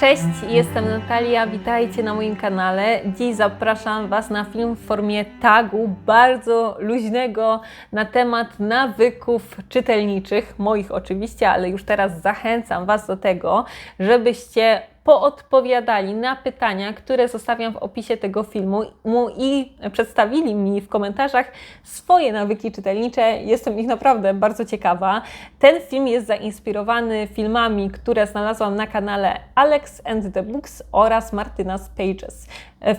Cześć, jestem Natalia, witajcie na moim kanale. Dziś zapraszam Was na film w formie tagu, bardzo luźnego, na temat nawyków czytelniczych, moich oczywiście, ale już teraz zachęcam Was do tego, żebyście poodpowiadali na pytania, które zostawiam w opisie tego filmu mu i przedstawili mi w komentarzach swoje nawyki czytelnicze. Jestem ich naprawdę bardzo ciekawa. Ten film jest zainspirowany filmami, które znalazłam na kanale Alex and the Books oraz Martyna's Pages.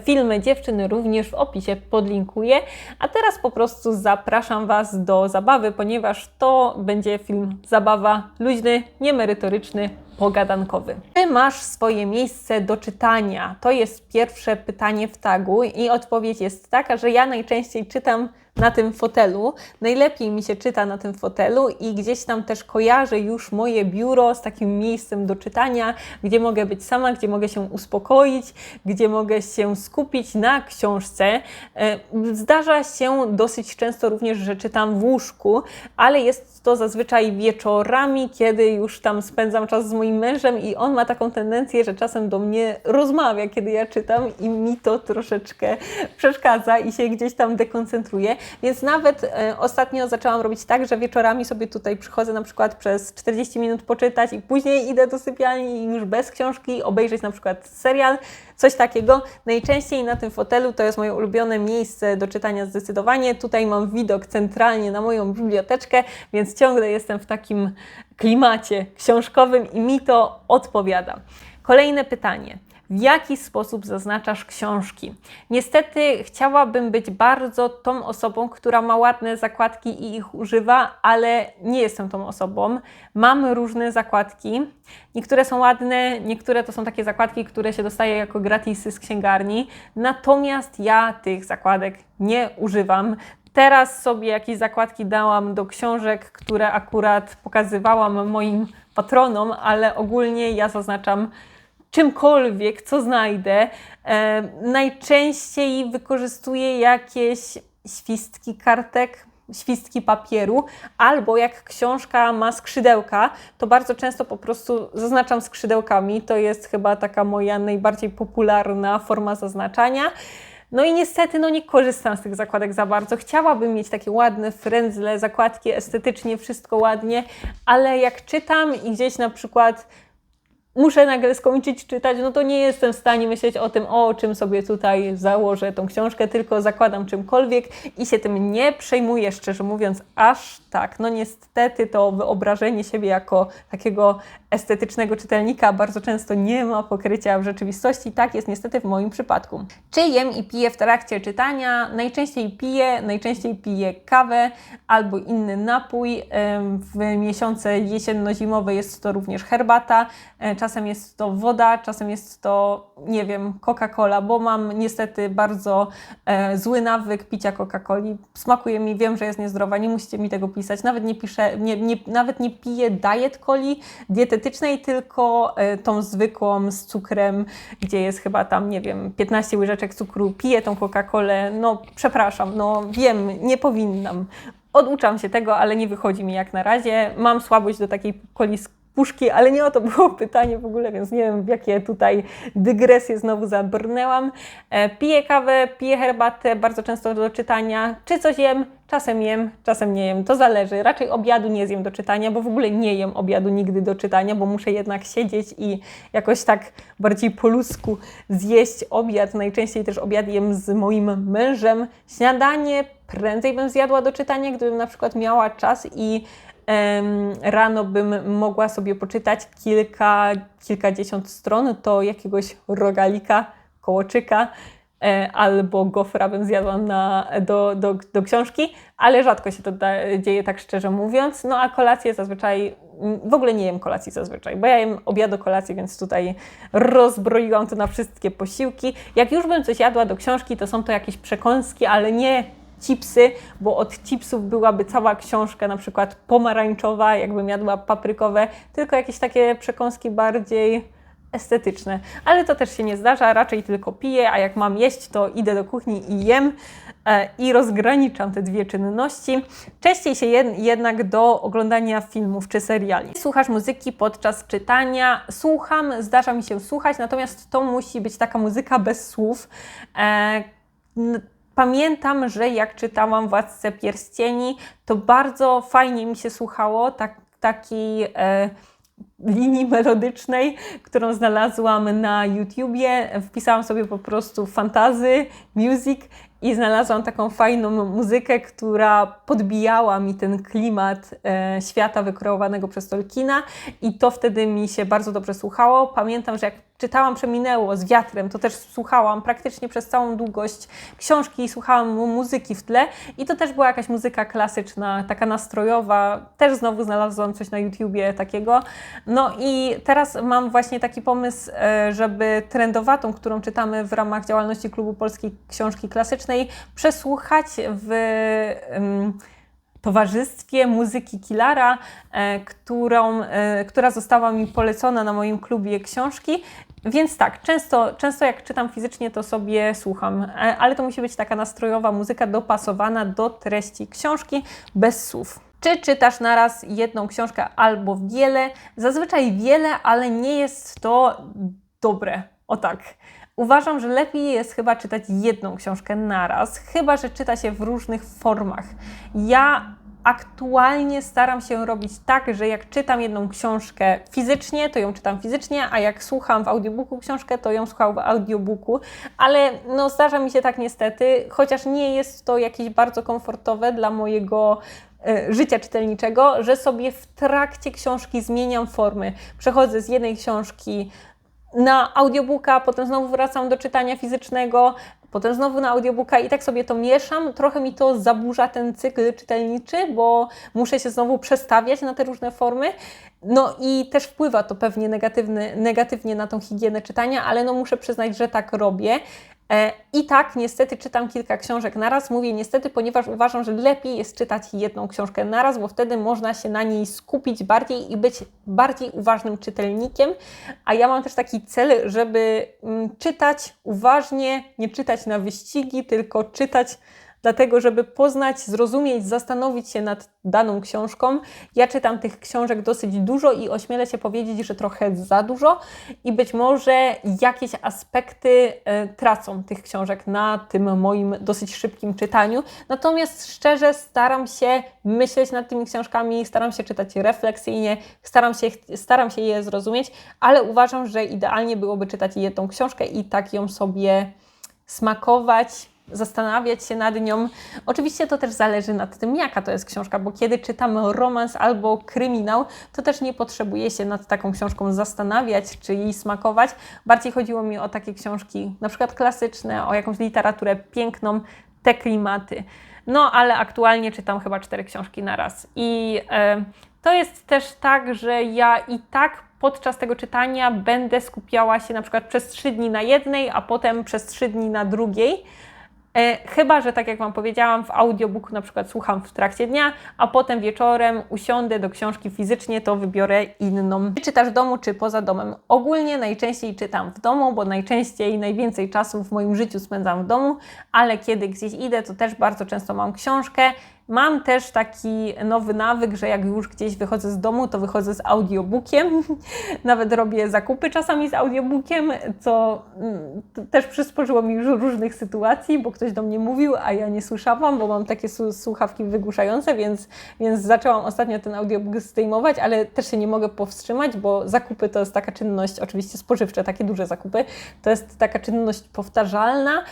Filmy dziewczyny również w opisie podlinkuję, a teraz po prostu zapraszam Was do zabawy, ponieważ to będzie film zabawa luźny, niemerytoryczny, pogadankowy. Czy masz swoje miejsce do czytania? To jest pierwsze pytanie w tagu i odpowiedź jest taka, że ja najczęściej czytam na tym fotelu. Najlepiej mi się czyta na tym fotelu i gdzieś tam też kojarzę już moje biuro z takim miejscem do czytania, gdzie mogę być sama, gdzie mogę się uspokoić, gdzie mogę się skupić na książce. E, zdarza się dosyć często również, że czytam w łóżku, ale jest to zazwyczaj wieczorami, kiedy już tam spędzam czas z moim mężem i on ma taką tendencję, że czasem do mnie rozmawia, kiedy ja czytam i mi to troszeczkę przeszkadza i się gdzieś tam dekoncentruje. Więc nawet e, ostatnio zaczęłam robić tak, że wieczorami sobie tutaj przychodzę na przykład przez 40 minut poczytać i później idę do sypialni już bez książki obejrzeć na przykład serial, coś takiego. Najczęściej na tym fotelu to jest moje ulubione miejsce do czytania zdecydowanie. Tutaj mam widok centralnie na moją biblioteczkę, więc ciągle jestem w takim klimacie książkowym i mi to odpowiada. Kolejne pytanie w jaki sposób zaznaczasz książki. Niestety chciałabym być bardzo tą osobą, która ma ładne zakładki i ich używa, ale nie jestem tą osobą. Mam różne zakładki. Niektóre są ładne, niektóre to są takie zakładki, które się dostaje jako gratisy z księgarni. Natomiast ja tych zakładek nie używam. Teraz sobie jakieś zakładki dałam do książek, które akurat pokazywałam moim patronom, ale ogólnie ja zaznaczam czymkolwiek, co znajdę. E, najczęściej wykorzystuję jakieś świstki kartek, świstki papieru, albo jak książka ma skrzydełka, to bardzo często po prostu zaznaczam skrzydełkami. To jest chyba taka moja najbardziej popularna forma zaznaczania. No i niestety no nie korzystam z tych zakładek za bardzo. Chciałabym mieć takie ładne frędzle, zakładki estetycznie, wszystko ładnie, ale jak czytam i gdzieś na przykład muszę nagle skończyć czytać, no to nie jestem w stanie myśleć o tym, o czym sobie tutaj założę tą książkę, tylko zakładam czymkolwiek i się tym nie przejmuję, szczerze mówiąc, aż tak. No niestety to wyobrażenie siebie jako takiego estetycznego czytelnika bardzo często nie ma pokrycia w rzeczywistości. Tak jest niestety w moim przypadku. Czy jem i piję w trakcie czytania? Najczęściej piję, najczęściej piję kawę albo inny napój. W miesiące jesienno-zimowe jest to również herbata, e, czasem jest to woda, czasem jest to, nie wiem, Coca-Cola, bo mam niestety bardzo e, zły nawyk picia Coca-Coli. Smakuje mi, wiem, że jest niezdrowa, nie musicie mi tego pisać. Nawet nie piszę, nie, nie, nawet nie piję diet coli, diety dietetycznej, tylko e, tą zwykłą z cukrem, gdzie jest chyba tam, nie wiem, 15 łyżeczek cukru, piję tą Coca-Colę. No, przepraszam, no wiem, nie powinnam. Oduczam się tego, ale nie wychodzi mi jak na razie. Mam słabość do takiej coli puszki, ale nie o to było pytanie w ogóle, więc nie wiem, w jakie tutaj dygresje znowu zabrnęłam. E, piję kawę, piję herbatę, bardzo często do czytania. Czy coś jem? Czasem jem, czasem nie jem. To zależy. Raczej obiadu nie zjem do czytania, bo w ogóle nie jem obiadu nigdy do czytania, bo muszę jednak siedzieć i jakoś tak bardziej po ludzku zjeść obiad. Najczęściej też obiad jem z moim mężem. Śniadanie prędzej bym zjadła do czytania, gdybym na przykład miała czas i rano bym mogła sobie poczytać kilka, kilkadziesiąt stron, to jakiegoś rogalika, kołoczyka e, albo gofra bym zjadła na, do, do, do książki, ale rzadko się to da, dzieje, tak szczerze mówiąc. No a kolację zazwyczaj, w ogóle nie jem kolacji zazwyczaj, bo ja jem obiad do kolacji, więc tutaj rozbroiłam to na wszystkie posiłki. Jak już bym coś jadła do książki, to są to jakieś przekąski, ale nie chipsy, bo od chipsów byłaby cała książka, na przykład pomarańczowa, jakbym jadła paprykowe, tylko jakieś takie przekąski bardziej estetyczne. Ale to też się nie zdarza, raczej tylko piję, a jak mam jeść, to idę do kuchni i jem e, i rozgraniczam te dwie czynności. Częściej się jed jednak do oglądania filmów czy seriali. Słuchasz muzyki podczas czytania. Słucham, zdarza mi się słuchać, natomiast to musi być taka muzyka bez słów. E, Pamiętam, że jak czytałam Władcę Pierścieni, to bardzo fajnie mi się słuchało tak, takiej e, linii melodycznej, którą znalazłam na YouTubie. Wpisałam sobie po prostu fantazy, music i znalazłam taką fajną muzykę, która podbijała mi ten klimat e, świata wykreowanego przez Tolkiena i to wtedy mi się bardzo dobrze słuchało. Pamiętam, że jak czytałam Przeminęło z wiatrem, to też słuchałam praktycznie przez całą długość książki i słuchałam mu muzyki w tle i to też była jakaś muzyka klasyczna, taka nastrojowa. Też znowu znalazłam coś na YouTubie takiego. No i teraz mam właśnie taki pomysł, e, żeby trendowatą, którą czytamy w ramach działalności Klubu Polskiej Książki Klasycznej, przesłuchać w towarzystwie muzyki Kilara, e, którą, e, która została mi polecona na moim klubie książki. Więc tak, często, często jak czytam fizycznie, to sobie słucham, e, ale to musi być taka nastrojowa muzyka dopasowana do treści książki bez słów. Czy czytasz naraz jedną książkę albo wiele? Zazwyczaj wiele, ale nie jest to dobre. O tak. Uważam, że lepiej jest chyba czytać jedną książkę naraz, chyba że czyta się w różnych formach. Ja aktualnie staram się robić tak, że jak czytam jedną książkę fizycznie, to ją czytam fizycznie, a jak słucham w audiobooku książkę, to ją słucham w audiobooku, ale no zdarza mi się tak niestety, chociaż nie jest to jakieś bardzo komfortowe dla mojego e, życia czytelniczego, że sobie w trakcie książki zmieniam formy. Przechodzę z jednej książki na audiobooka, potem znowu wracam do czytania fizycznego, potem znowu na audiobooka i tak sobie to mieszam. Trochę mi to zaburza ten cykl czytelniczy, bo muszę się znowu przestawiać na te różne formy. No i też wpływa to pewnie negatywny, negatywnie na tą higienę czytania, ale no muszę przyznać, że tak robię. E, I tak, niestety czytam kilka książek naraz. Mówię niestety, ponieważ uważam, że lepiej jest czytać jedną książkę naraz, bo wtedy można się na niej skupić bardziej i być bardziej uważnym czytelnikiem. A ja mam też taki cel, żeby mm, czytać uważnie, nie czytać na wyścigi, tylko czytać dlatego żeby poznać, zrozumieć, zastanowić się nad daną książką. Ja czytam tych książek dosyć dużo i ośmielę się powiedzieć, że trochę za dużo i być może jakieś aspekty e, tracą tych książek na tym moim dosyć szybkim czytaniu. Natomiast szczerze staram się myśleć nad tymi książkami, staram się czytać refleksyjnie, staram się, staram się je zrozumieć, ale uważam, że idealnie byłoby czytać jedną książkę i tak ją sobie smakować, zastanawiać się nad nią. Oczywiście to też zależy nad tym, jaka to jest książka, bo kiedy czytamy romans albo kryminał, to też nie potrzebuje się nad taką książką zastanawiać czy jej smakować. Bardziej chodziło mi o takie książki, na przykład klasyczne, o jakąś literaturę piękną, te klimaty. No, ale aktualnie czytam chyba cztery książki na raz. I e, to jest też tak, że ja i tak podczas tego czytania będę skupiała się na przykład przez trzy dni na jednej, a potem przez trzy dni na drugiej. E, chyba, że tak jak Wam powiedziałam, w audiobooku na przykład słucham w trakcie dnia, a potem wieczorem usiądę do książki fizycznie, to wybiorę inną. Czy czytasz w domu, czy poza domem? Ogólnie najczęściej czytam w domu, bo najczęściej, najwięcej czasu w moim życiu spędzam w domu, ale kiedy gdzieś idę, to też bardzo często mam książkę Mam też taki nowy nawyk, że jak już gdzieś wychodzę z domu, to wychodzę z audiobookiem. Nawet robię zakupy czasami z audiobookiem, co mm, też przysporzyło mi już różnych sytuacji, bo ktoś do mnie mówił, a ja nie słyszałam, bo mam takie słuchawki wygłuszające, więc, więc zaczęłam ostatnio ten audiobook zdejmować, ale też się nie mogę powstrzymać, bo zakupy to jest taka czynność, oczywiście spożywcze, takie duże zakupy, to jest taka czynność powtarzalna,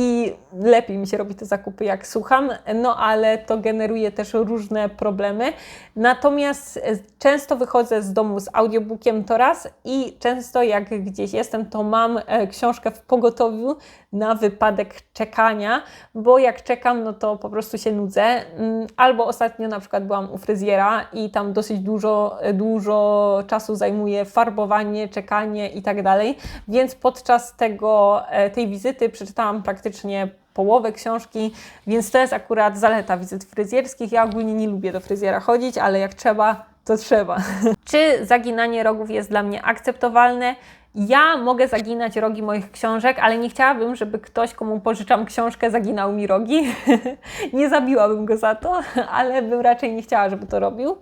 i lepiej mi się robi te zakupy, jak słucham, no ale to generuje też różne problemy. Natomiast e, często wychodzę z domu z audiobookiem to raz i często jak gdzieś jestem, to mam e, książkę w pogotowiu na wypadek czekania, bo jak czekam, no to po prostu się nudzę. Mm, albo ostatnio na przykład byłam u fryzjera i tam dosyć dużo, e, dużo czasu zajmuje farbowanie, czekanie i tak dalej, więc podczas tego, tej wizyty przeczytałam praktycznie praktycznie połowę książki, więc to jest akurat zaleta wizyt fryzjerskich. Ja ogólnie nie lubię do fryzjera chodzić, ale jak trzeba, to trzeba. Czy zaginanie rogów jest dla mnie akceptowalne? Ja mogę zaginać rogi moich książek, ale nie chciałabym, żeby ktoś, komu pożyczam książkę, zaginał mi rogi. nie zabiłabym go za to, ale bym raczej nie chciała, żeby to robił.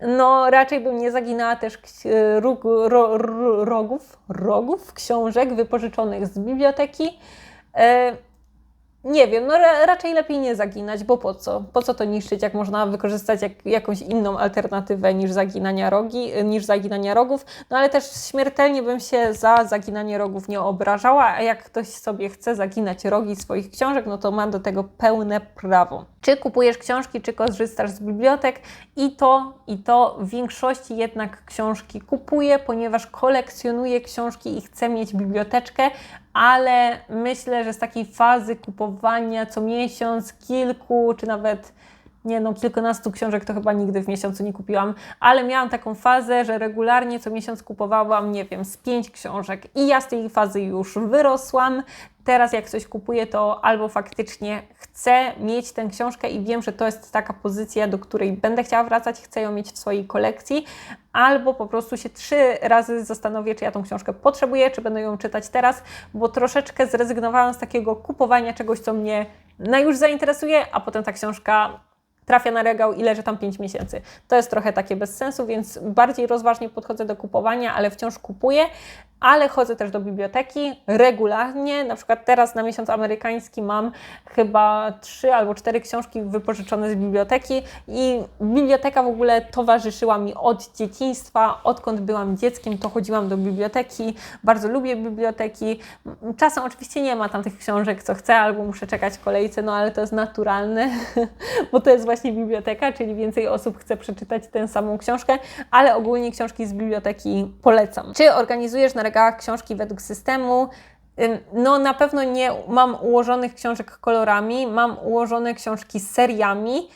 No, raczej bym nie zaginała też ro, ro, rogów, rogów książek wypożyczonych z biblioteki. E, nie wiem, no ra, raczej lepiej nie zaginać, bo po co? Po co to niszczyć, jak można wykorzystać jak, jakąś inną alternatywę niż zaginania rogi, niż zaginania rogów? No ale też śmiertelnie bym się za zaginanie rogów nie obrażała, a jak ktoś sobie chce zaginać rogi swoich książek, no to ma do tego pełne prawo. Czy kupujesz książki, czy korzystasz z bibliotek? I to, i to w większości jednak książki kupuję, ponieważ kolekcjonuję książki i chcę mieć biblioteczkę, ale myślę, że z takiej fazy kupowania co miesiąc, kilku, czy nawet nie no, kilkunastu książek to chyba nigdy w miesiącu nie kupiłam, ale miałam taką fazę, że regularnie co miesiąc kupowałam, nie wiem, z pięć książek i ja z tej fazy już wyrosłam. Teraz jak coś kupuję, to albo faktycznie chcę mieć tę książkę i wiem, że to jest taka pozycja, do której będę chciała wracać, chcę ją mieć w swojej kolekcji, albo po prostu się trzy razy zastanowię, czy ja tą książkę potrzebuję, czy będę ją czytać teraz, bo troszeczkę zrezygnowałam z takiego kupowania czegoś, co mnie na już zainteresuje, a potem ta książka trafia na regał i leży tam 5 miesięcy. To jest trochę takie bez sensu, więc bardziej rozważnie podchodzę do kupowania, ale wciąż kupuję ale chodzę też do biblioteki regularnie. Na przykład teraz na miesiąc amerykański mam chyba trzy albo cztery książki wypożyczone z biblioteki i biblioteka w ogóle towarzyszyła mi od dzieciństwa, odkąd byłam dzieckiem, to chodziłam do biblioteki. Bardzo lubię biblioteki. Czasem oczywiście nie ma tam tych książek, co chcę, albo muszę czekać kolejce, no ale to jest naturalne, bo to jest właśnie biblioteka, czyli więcej osób chce przeczytać tę samą książkę, ale ogólnie książki z biblioteki polecam. Czy organizujesz na regałach książki według systemu. No, na pewno nie mam ułożonych książek kolorami, mam ułożone książki seriami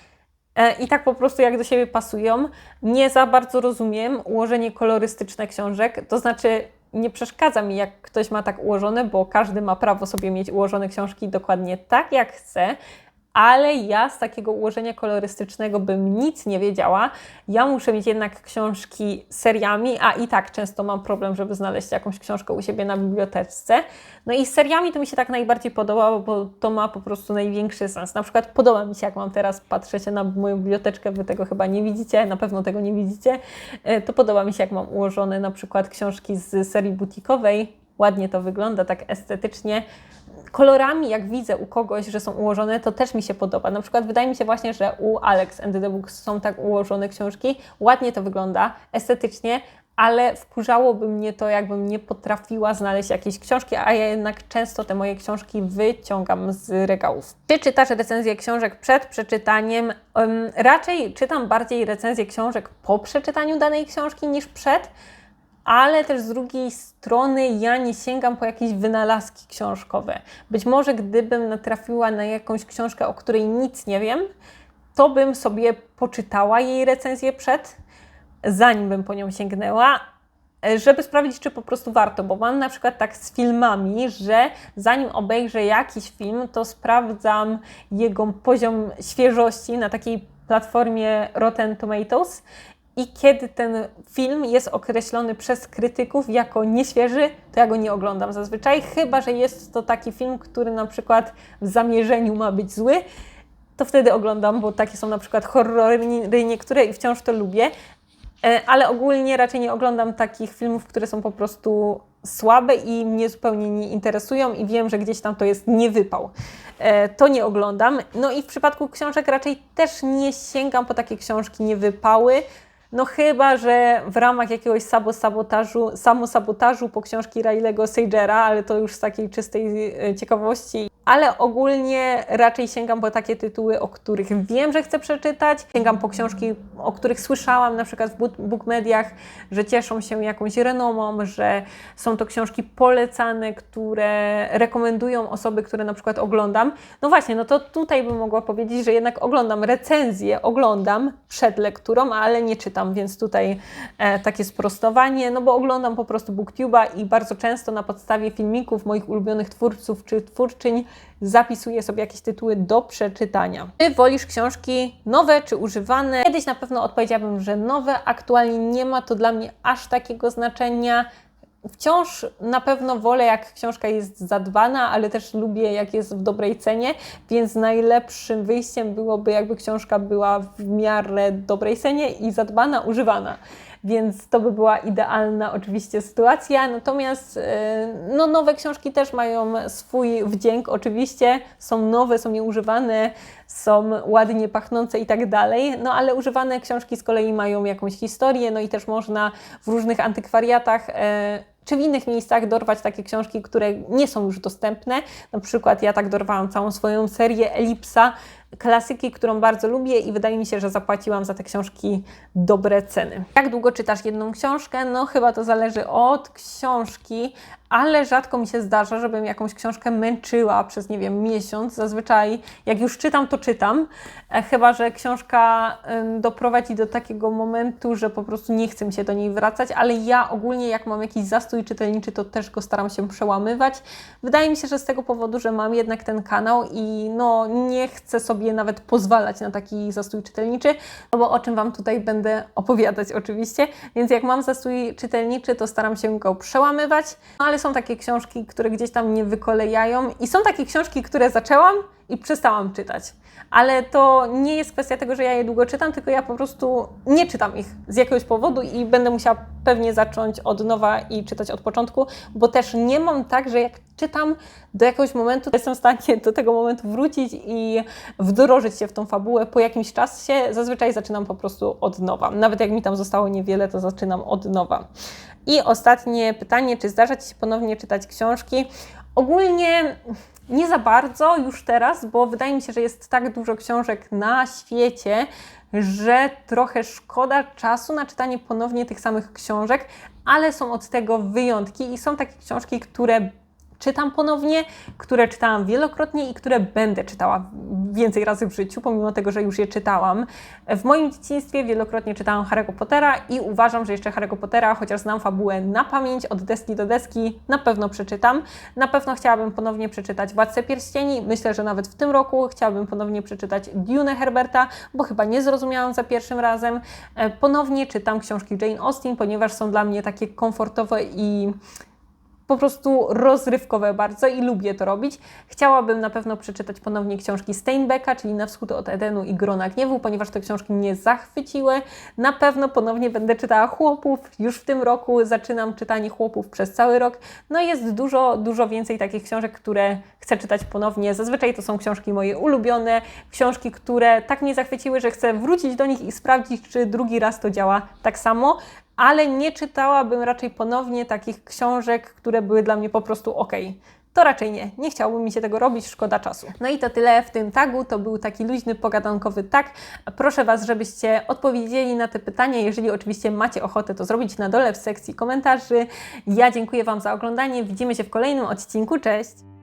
e, i tak po prostu jak do siebie pasują. Nie za bardzo rozumiem ułożenie kolorystyczne książek, to znaczy nie przeszkadza mi, jak ktoś ma tak ułożone, bo każdy ma prawo sobie mieć ułożone książki dokładnie tak, jak chce ale ja z takiego ułożenia kolorystycznego bym nic nie wiedziała. Ja muszę mieć jednak książki seriami, a i tak często mam problem, żeby znaleźć jakąś książkę u siebie na bibliotece. No i seriami to mi się tak najbardziej podoba, bo to ma po prostu największy sens. Na przykład podoba mi się, jak mam teraz, patrzeć na moją biblioteczkę, Wy tego chyba nie widzicie, na pewno tego nie widzicie, e, to podoba mi się, jak mam ułożone na przykład książki z serii butikowej, ładnie to wygląda, tak estetycznie. Kolorami, jak widzę u kogoś, że są ułożone, to też mi się podoba. Na przykład wydaje mi się właśnie, że u Alex and the Books są tak ułożone książki. Ładnie to wygląda, estetycznie, ale wkurzałoby mnie to, jakbym nie potrafiła znaleźć jakiejś książki, a ja jednak często te moje książki wyciągam z regałów. Czy czytasz recenzję książek przed przeczytaniem? Um, raczej czytam bardziej recenzję książek po przeczytaniu danej książki niż przed ale też z drugiej strony ja nie sięgam po jakieś wynalazki książkowe. Być może gdybym natrafiła na jakąś książkę, o której nic nie wiem, to bym sobie poczytała jej recenzję przed, zanim bym po nią sięgnęła, żeby sprawdzić, czy po prostu warto, bo mam na przykład tak z filmami, że zanim obejrzę jakiś film, to sprawdzam jego poziom świeżości na takiej platformie Rotten Tomatoes i kiedy ten film jest określony przez krytyków jako nieświeży, to ja go nie oglądam zazwyczaj, chyba że jest to taki film, który na przykład w zamierzeniu ma być zły, to wtedy oglądam, bo takie są na przykład horrory niektóre i wciąż to lubię, e, ale ogólnie raczej nie oglądam takich filmów, które są po prostu słabe i mnie zupełnie nie interesują i wiem, że gdzieś tam to jest niewypał. E, to nie oglądam. No i w przypadku książek raczej też nie sięgam po takie książki niewypały, no chyba, że w ramach jakiegoś sabotażu, samosabotażu po książki Railego Sagera, ale to już z takiej czystej e, ciekawości ale ogólnie raczej sięgam po takie tytuły, o których wiem, że chcę przeczytać. Sięgam po książki, o których słyszałam na przykład w bookmediach, że cieszą się jakąś renomą, że są to książki polecane, które rekomendują osoby, które na przykład oglądam. No właśnie, no to tutaj bym mogła powiedzieć, że jednak oglądam recenzje, oglądam przed lekturą, ale nie czytam, więc tutaj e, takie sprostowanie, no bo oglądam po prostu booktube'a i bardzo często na podstawie filmików moich ulubionych twórców czy twórczyń zapisuję sobie jakieś tytuły do przeczytania. Czy wolisz książki nowe czy używane? Kiedyś na pewno odpowiedziałabym, że nowe. Aktualnie nie ma to dla mnie aż takiego znaczenia. wciąż na pewno wolę, jak książka jest zadbana, ale też lubię, jak jest w dobrej cenie, więc najlepszym wyjściem byłoby, jakby książka była w miarę dobrej cenie i zadbana, używana więc to by była idealna oczywiście sytuacja. Natomiast e, no, nowe książki też mają swój wdzięk, oczywiście są nowe, są nieużywane, są ładnie pachnące i tak dalej, no ale używane książki z kolei mają jakąś historię, no i też można w różnych antykwariatach e, czy w innych miejscach dorwać takie książki, które nie są już dostępne. Na przykład ja tak dorwałam całą swoją serię Elipsa, klasyki, którą bardzo lubię i wydaje mi się, że zapłaciłam za te książki dobre ceny. Jak długo czytasz jedną książkę? No chyba to zależy od książki, ale rzadko mi się zdarza, żebym jakąś książkę męczyła przez, nie wiem, miesiąc. Zazwyczaj jak już czytam, to czytam. E, chyba, że książka doprowadzi do takiego momentu, że po prostu nie chcę mi się do niej wracać, ale ja ogólnie jak mam jakiś zastój czytelniczy, to też go staram się przełamywać. Wydaje mi się, że z tego powodu, że mam jednak ten kanał i no nie chcę sobie nawet pozwalać na taki zastój czytelniczy, no bo o czym Wam tutaj będę opowiadać oczywiście, więc jak mam zastój czytelniczy, to staram się go przełamywać, no ale są takie książki, które gdzieś tam nie wykolejają i są takie książki, które zaczęłam i przestałam czytać. Ale to nie jest kwestia tego, że ja je długo czytam, tylko ja po prostu nie czytam ich z jakiegoś powodu i będę musiała pewnie zacząć od nowa i czytać od początku, bo też nie mam tak, że jak czytam do jakiegoś momentu, jestem w stanie do tego momentu wrócić i wdrożyć się w tą fabułę po jakimś czasie. Zazwyczaj zaczynam po prostu od nowa. Nawet jak mi tam zostało niewiele, to zaczynam od nowa. I ostatnie pytanie, czy zdarza Ci się ponownie czytać książki? Ogólnie nie za bardzo już teraz, bo wydaje mi się, że jest tak dużo książek na świecie, że trochę szkoda czasu na czytanie ponownie tych samych książek, ale są od tego wyjątki i są takie książki, które czytam ponownie, które czytałam wielokrotnie i które będę czytała więcej razy w życiu, pomimo tego, że już je czytałam. W moim dzieciństwie wielokrotnie czytałam Harry'ego Pottera i uważam, że jeszcze Harry'ego Pottera, chociaż znam fabułę na pamięć, od deski do deski, na pewno przeczytam. Na pewno chciałabym ponownie przeczytać Władcę Pierścieni. Myślę, że nawet w tym roku chciałabym ponownie przeczytać Dune Herberta, bo chyba nie zrozumiałam za pierwszym razem. E, Ponownie czytam książki Jane Austen, ponieważ są dla mnie takie komfortowe i po prostu rozrywkowe bardzo i lubię to robić. Chciałabym na pewno przeczytać ponownie książki Steinbecka, czyli Na wschód od Edenu i Grona Gniewu, ponieważ te książki mnie zachwyciły. Na pewno ponownie będę czytała Chłopów. Już w tym roku zaczynam czytanie Chłopów przez cały rok. No jest dużo, dużo więcej takich książek, które chcę czytać ponownie. Zazwyczaj to są książki moje ulubione, książki, które tak mnie zachwyciły, że chcę wrócić do nich i sprawdzić, czy drugi raz to działa tak samo ale nie czytałabym raczej ponownie takich książek, które były dla mnie po prostu ok. To raczej nie. Nie chciałbym mi się tego robić, szkoda czasu. No i to tyle w tym tagu. To był taki luźny, pogadankowy tag. Proszę Was, żebyście odpowiedzieli na te pytania. Jeżeli oczywiście macie ochotę to zrobić na dole w sekcji komentarzy. Ja dziękuję Wam za oglądanie. Widzimy się w kolejnym odcinku. Cześć!